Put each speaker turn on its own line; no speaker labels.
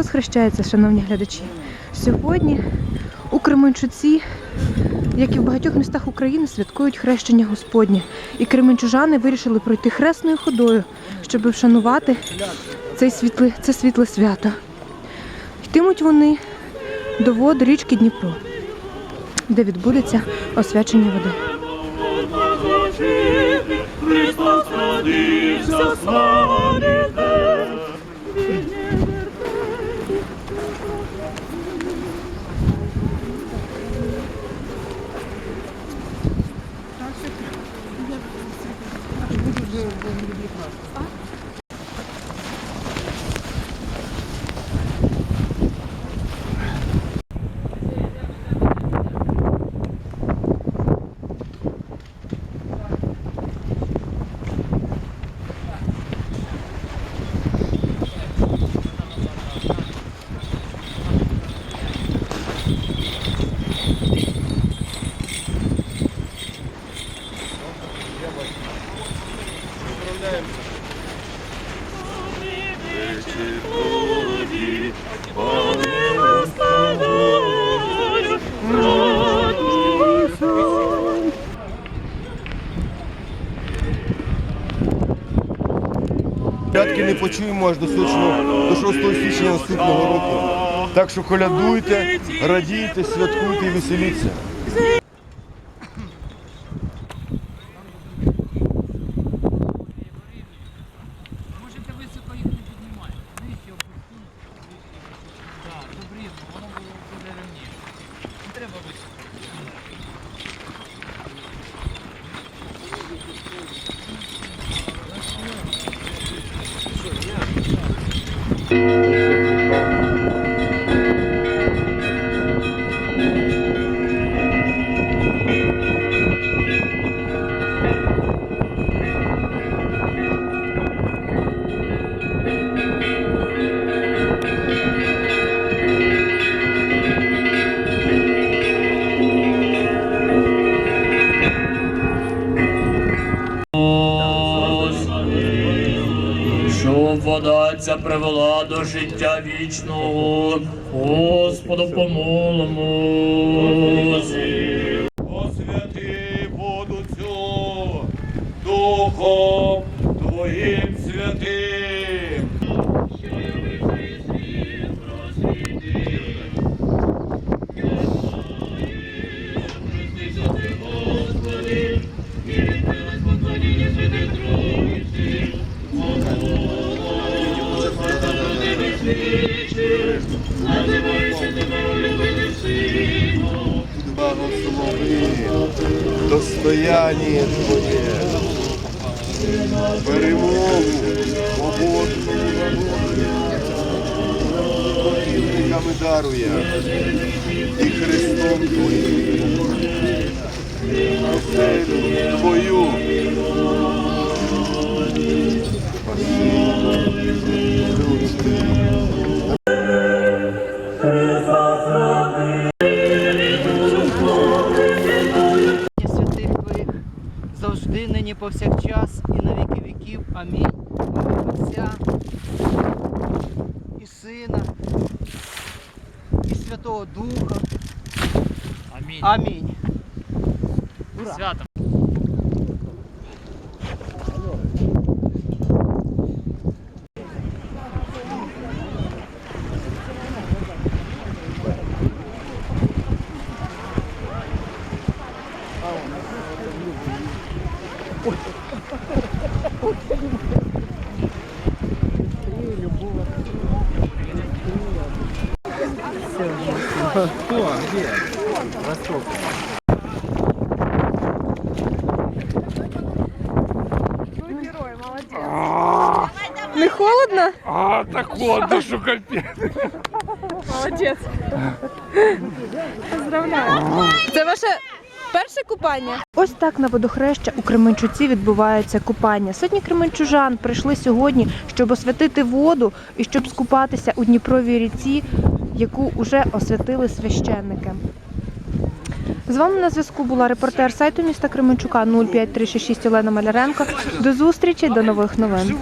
Христос хрещається, шановні глядачі. Сьогодні у Кременчуці, як і в багатьох містах України, святкують хрещення Господнє. І кременчужани вирішили пройти хресною ходою, щоб вшанувати цей світле, це світле свято. Йтимуть вони до вод річки Дніпро, де відбудеться освячення води.
Христос родився,
Колядки не почуємо аж до 6 січня наступного року. Так що колядуйте, радійте, святкуйте і веселіться.
Не треба Щоб вода ця привела до життя вічного, Господу помолимо. Освяти воду цю Духом Твоїм
Благослови достояння Твоє, перемогу, свободу, противниками дарує і Христом Твоїм, оселю Твою.
Нині повсякчас і на віки віків. Амінь. Отця і Сина, і Святого Духа. Амінь. Амінь. Ура. Свято. Кто? Где? Восток.
Не холодно?
А, так холодно, что капец.
Молодец. Поздравляю. Это ваша перше купання? Ось так на водохреща у Кременчуці відбувається купання. Сотні кременчужан прийшли сьогодні, щоб освятити воду і щоб скупатися у Дніпровій ріці, яку вже освятили священники. З вами на зв'язку була репортер сайту міста Кременчука 05366 Олена Маляренко. До зустрічі, до нових новин.